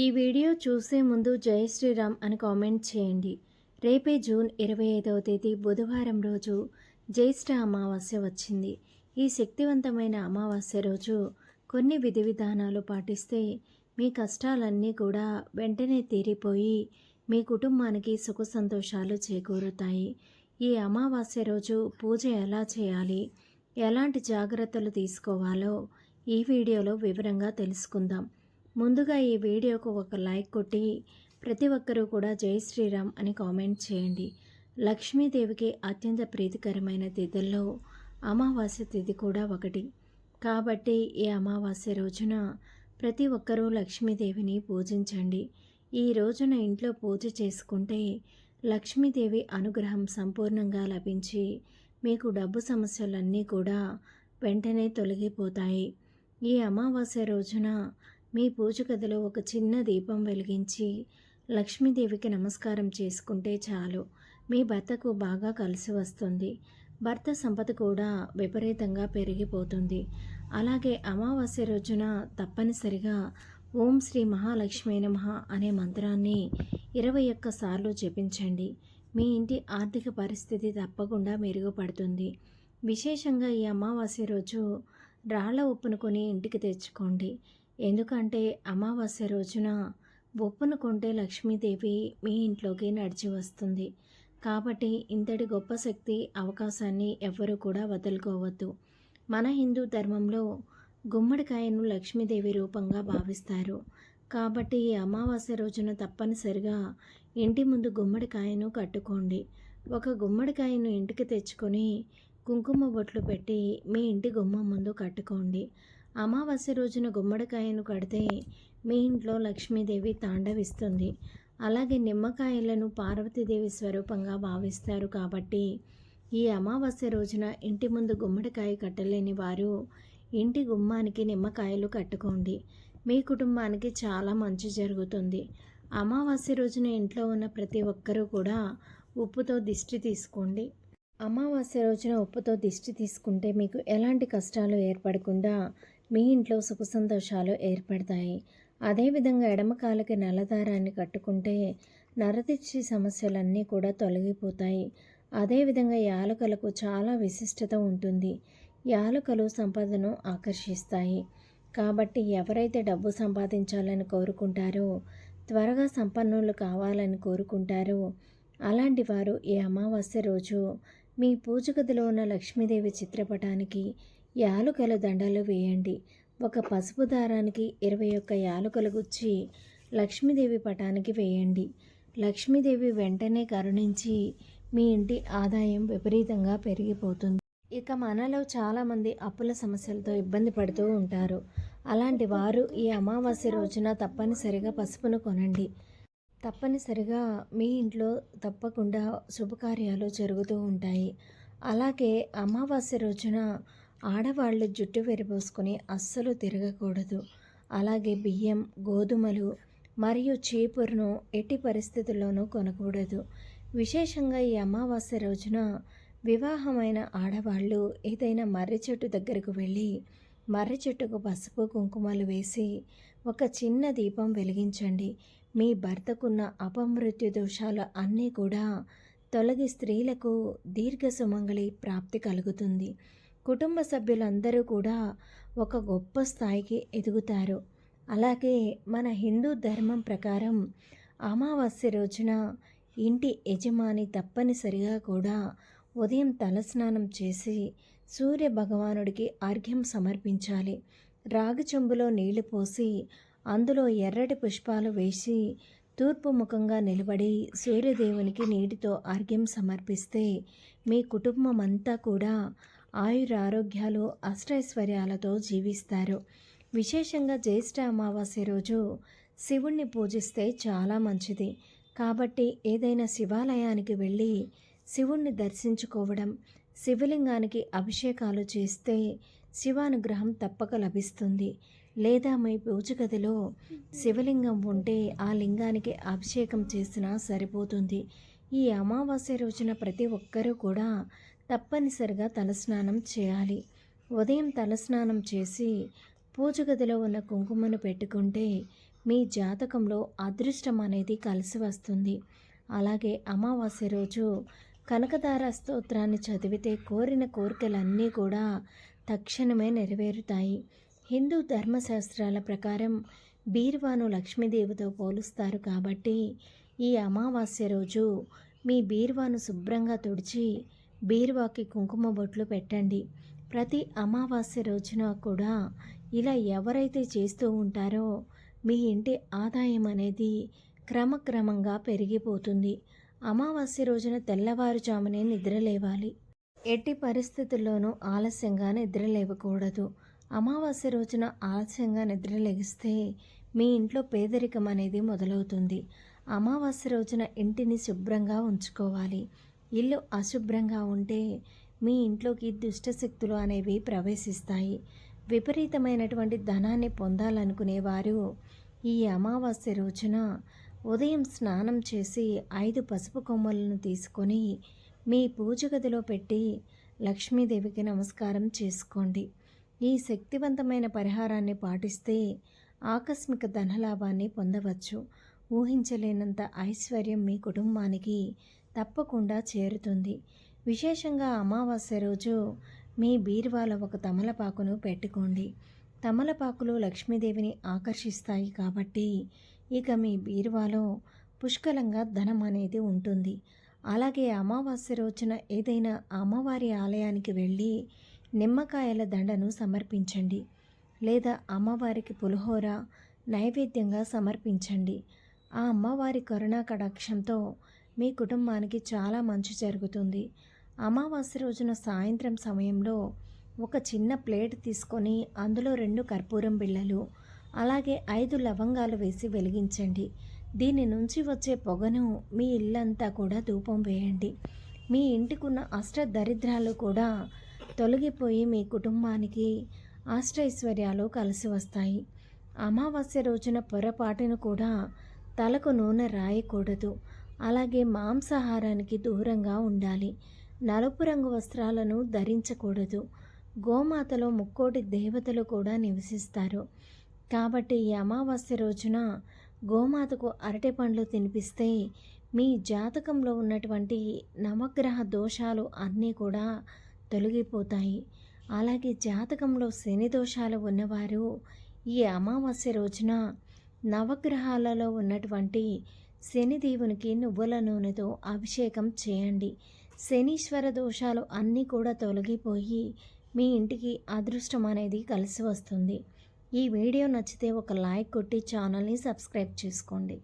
ఈ వీడియో చూసే ముందు జై శ్రీరామ్ అని కామెంట్ చేయండి. రేపే జూన్ ఇరవై ఐదవ తేదీ బుధవారం రోజు జ్యేష్ఠ అమావాస్య వచ్చింది. ఈ శక్తివంతమైన అమావాస్య రోజు కొన్ని విధి విధానాలు పాటిస్తే మీ కష్టాలన్నీ కూడా వెంటనే తీరిపోయి మీ కుటుంబానికి సుఖ సంతోషాలు చేకూరుతాయి. ఈ అమావాస్య రోజు పూజ ఎలా చేయాలి? ఎలాంటి జాగ్రత్తలు తీసుకోవాలో ఈ వీడియోలో వివరంగా తెలుసుకుందాం. ముందుగా ఈ వీడియోకు ఒక లైక్ కొట్టి ప్రతి ఒక్కరూ కూడా జై శ్రీరామ్ అని కామెంట్ చేయండి. లక్ష్మీదేవికి అత్యంత ప్రీతికరమైన తిథుల్లో అమావాస్య తిథి కూడా ఒకటి. కాబట్టి ఈ అమావాస్య రోజున ప్రతి ఒక్కరూ లక్ష్మీదేవిని పూజించండి. ఈ రోజున ఇంట్లో పూజ చేసుకుంటే లక్ష్మీదేవి అనుగ్రహం సంపూర్ణంగా లభించి మీకు డబ్బు సమస్యలన్నీ కూడా వెంటనే తొలగిపోతాయి. ఈ అమావాస్య రోజున మీ పూజ గదిలో ఒక చిన్న దీపం వెలిగించి లక్ష్మీదేవికి నమస్కారం చేసుకుంటే చాలు. మీ భర్తకు బాగా కలిసి వస్తుంది. భర్త సంపద కూడా విపరీతంగా పెరిగిపోతుంది. అలాగే అమావాస్య రోజున తప్పనిసరిగా ఓం శ్రీ మహాలక్ష్మీ నమ అనే మంత్రాన్ని ఇరవై ఒక్క సార్లు జపించండి. మీ ఇంటి ఆర్థిక పరిస్థితి తప్పకుండా మెరుగుపడుతుంది. విశేషంగా ఈ అమావాస్య రోజు రాళ్ళ ఉప్పును కొని ఇంటికి తెచ్చుకోండి. ఎందుకంటే అమావాస్య రోజున ఉప్పును కొంటే లక్ష్మీదేవి మీ ఇంట్లోకి నడిచి వస్తుంది. కాబట్టి ఇంతటి గొప్ప శక్తి అవకాశాన్ని ఎవ్వరూ కూడా వదులుకోవద్దు. మన హిందూ ధర్మంలో గుమ్మడికాయను లక్ష్మీదేవి రూపంగా భావిస్తారు. కాబట్టి ఈ అమావాస్య రోజున తప్పనిసరిగా ఇంటి ముందు గుమ్మడికాయను కట్టుకోండి. ఒక గుమ్మడికాయను ఇంటికి తెచ్చుకొని కుంకుమ బొట్లు పెట్టి మీ ఇంటి గుమ్మం ముందు కట్టుకోండి. అమావాస్య రోజున గుమ్మడికాయను కడితే మీ ఇంట్లో లక్ష్మీదేవి తాండవిస్తుంది. అలాగే నిమ్మకాయలను పార్వతీదేవి స్వరూపంగా భావిస్తారు కాబట్టి ఈ అమావాస్య రోజున ఇంటి ముందు గుమ్మడికాయ కట్టలేని వారు ఇంటి గుమ్మానికి నిమ్మకాయలు కట్టుకోండి. మీ కుటుంబానికి చాలా మంచి జరుగుతుంది. అమావాస్య రోజున ఇంట్లో ఉన్న ప్రతి ఒక్కరూ కూడా ఉప్పుతో దిష్టి తీసుకోండి. అమావాస్య రోజున ఉప్పుతో దిష్టి తీసుకుంటే మీకు ఎలాంటి కష్టాలు ఏర్పడకుండా మీ ఇంట్లో సుఖ సంతోషాలు ఏర్పడతాయి. అదేవిధంగా ఎడమకాలకి నల్లదారాన్ని కట్టుకుంటే నరదిచ్చి సమస్యలన్నీ కూడా తొలగిపోతాయి. అదేవిధంగా యాలకలకు చాలా విశిష్టత ఉంటుంది. యాలకలు సంపదను ఆకర్షిస్తాయి. కాబట్టి ఎవరైతే డబ్బు సంపాదించాలని కోరుకుంటారో త్వరగా సంపన్నులు కావాలని కోరుకుంటారో అలాంటి వారు ఈ అమావాస్య రోజు మీ పూజ గదిలో ఉన్న లక్ష్మీదేవి చిత్రపటానికి యాలుకల దండలు వేయండి. ఒక పసుపు దారానికి ఇరవై ఒక్క యాలుకలు గుచ్చి లక్ష్మీదేవి పటానికి వేయండి. లక్ష్మీదేవి వెంటనే కరుణించి మీ ఇంటి ఆదాయం విపరీతంగా పెరిగిపోతుంది. ఇక మనలో చాలామంది అప్పుల సమస్యలతో ఇబ్బంది పడుతూ ఉంటారు. అలాంటి వారు ఈ అమావాస్య రోజున తప్పనిసరిగా పసుపును కొనండి. తప్పనిసరిగా మీ ఇంట్లో తప్పకుండా శుభకార్యాలు జరుగుతూ ఉంటాయి. అలాగే అమావాస్య రోజున ఆడవాళ్ళు జుట్టు విరబోసుకొని అస్సలు తిరగకూడదు. అలాగే బియ్యం గోధుమలు మరియు చీపురును ఎట్టి పరిస్థితుల్లోనూ కొనకూడదు. విశేషంగా ఈ అమావాస్య రోజున వివాహమైన ఆడవాళ్ళు ఏదైనా మర్రి చెట్టు దగ్గరకు వెళ్ళి మర్రి చెట్టుకు పసుపు కుంకుమలు వేసి ఒక చిన్న దీపం వెలిగించండి. మీ భర్తకున్న అపమృత్యు దోషాలు అన్నీ కూడా తొలగి స్త్రీలకు దీర్ఘ సుమంగళి ప్రాప్తి కలుగుతుంది. కుటుంబ సభ్యులందరూ కూడా ఒక గొప్ప స్థాయికి ఎదుగుతారు. అలాగే మన హిందూ ధర్మం ప్రకారం అమావాస్య రోజున ఇంటి యజమాని తప్పనిసరిగా కూడా ఉదయం తలస్నానం చేసి సూర్య భగవానుడికి అర్ఘ్యం సమర్పించాలి. రాగి చెంబులో నీళ్ళు పోసి అందులో ఎర్రటి పుష్పాలు వేసి తూర్పు ముఖంగా నిలబడి సూర్యదేవునికి నీటితో అర్ఘ్యం సమర్పిస్తే మీ కుటుంబం అంతా కూడా ఆయురారోగ్యాలు అష్టైశ్వర్యాలతో జీవిస్తారు. విశేషంగా జ్యేష్ఠ అమావాస్య రోజు శివుణ్ణి పూజిస్తే చాలా మంచిది. కాబట్టి ఏదైనా శివాలయానికి వెళ్ళి శివుణ్ణి దర్శించుకోవడం శివలింగానికి అభిషేకాలు చేస్తే శివానుగ్రహం తప్పక లభిస్తుంది. లేదా మీ పూజ గదిలో శివలింగం ఉంటే ఆ లింగానికి అభిషేకం చేసినా సరిపోతుంది. ఈ అమావాస్య రోజున ప్రతి ఒక్కరూ కూడా తప్పనిసరిగా తలస్నానం చేయాలి. ఉదయం తలస్నానం చేసి పూజ గదిలో ఉన్న కుంకుమను పెట్టుకుంటే మీ జాతకంలో అదృష్టం అనేది కలిసి వస్తుంది. అలాగే అమావాస్య రోజు కనకదార స్తోత్రాన్ని చదివితే కోరిన కోరికలన్నీ కూడా తక్షణమే నెరవేరుతాయి. హిందూ ధర్మశాస్త్రాల ప్రకారం బీరువాను లక్ష్మీదేవితో పోలుస్తారు కాబట్టి ఈ అమావాస్య రోజు మీ బీరువాను శుభ్రంగా తుడిచి బీరువాకి కుంకుమ బొట్లు పెట్టండి. ప్రతి అమావాస్య రోజున కూడా ఇలా ఎవరైతే చేస్తూ ఉంటారో మీ ఇంటి ఆదాయం అనేది క్రమక్రమంగా పెరిగిపోతుంది. అమావాస్య రోజున తెల్లవారుజామునే నిద్రలేవాలి ఎట్టి పరిస్థితుల్లోనూ ఆలస్యంగా నిద్రలేవకూడదు అమావాస్య రోజున ఆలస్యంగా నిద్రలేగిస్తే మీ ఇంట్లో పేదరికం అనేది మొదలవుతుంది. అమావాస్య రోజున ఇంటిని శుభ్రంగా ఉంచుకోవాలి. ఇల్లు అశుభ్రంగా ఉంటే మీ ఇంట్లోకి దుష్టశక్తులు అనేవి ప్రవేశిస్తాయి. విపరీతమైనటువంటి ధనాన్ని పొందాలనుకునేవారు ఈ అమావాస్య రోజున ఉదయం స్నానం చేసి ఐదు పసుపు కొమ్మలను తీసుకొని మీ పూజ గదిలో పెట్టి లక్ష్మీదేవికి నమస్కారం చేసుకోండి. ఈ శక్తివంతమైన పరిహారాన్ని పాటిస్తే ఆకస్మిక ధనలాభాన్ని పొందవచ్చు. ఊహించలేనంత ఐశ్వర్యం మీ కుటుంబానికి తప్పకుండా చేరుతుంది. విశేషంగా అమావాస్య రోజు మీ బీరువాలో ఒక తమలపాకును పెట్టుకోండి. తమలపాకులు లక్ష్మీదేవిని ఆకర్షిస్తాయి కాబట్టి ఇక మీ బీరువాలో పుష్కలంగా ధనం అనేది ఉంటుంది. అలాగే అమావాస్య రోజున ఏదైనా అమ్మవారి ఆలయానికి వెళ్ళి నిమ్మకాయల దండను సమర్పించండి. లేదా అమ్మవారికి పులిహోర నైవేద్యంగా సమర్పించండి. ఆ అమ్మవారి కరుణా కటాక్షంతో మీ కుటుంబానికి చాలా మంచి జరుగుతుంది. అమావాస్య రోజున సాయంత్రం సమయంలో ఒక చిన్న ప్లేట్ తీసుకొని అందులో రెండు కర్పూరం బిళ్ళలు అలాగే ఐదు లవంగాలు వేసి వెలిగించండి. దీని నుంచి వచ్చే పొగను మీ ఇల్లంతా కూడా ధూపం వేయండి. మీ ఇంటికున్న అష్ట దరిద్రాలు కూడా తొలగిపోయి మీ కుటుంబానికి అష్టైశ్వర్యాలు కలిసి వస్తాయి. అమావాస్య రోజున పొరపాటును కూడా తలకు నూనె రాయకూడదు. అలాగే మాంసాహారానికి దూరంగా ఉండాలి. నలుపు రంగు వస్త్రాలను ధరించకూడదు. గోమాతలో ముక్కోటి దేవతలు కూడా నివసిస్తారు. కాబట్టి ఈ అమావాస్య రోజున గోమాతకు అరటి పండ్లు తినిపిస్తే మీ జాతకంలో ఉన్నటువంటి నవగ్రహ దోషాలు అన్నీ కూడా తొలగిపోతాయి. అలాగే జాతకంలో శని దోషాలు ఉన్నవారు ఈ అమావాస్య రోజున నవగ్రహాలలో ఉన్నటువంటి శనిదేవునికి నువ్వుల నూనెతో అభిషేకం చేయండి. శనీశ్వర దోషాలు అన్నీ కూడా తొలగిపోయి మీ ఇంటికి అదృష్టం అనేది కలిసి వస్తుంది. ఈ వీడియో నచ్చితే ఒక లైక్ కొట్టి ఛానల్ని సబ్స్క్రైబ్ చేసుకోండి.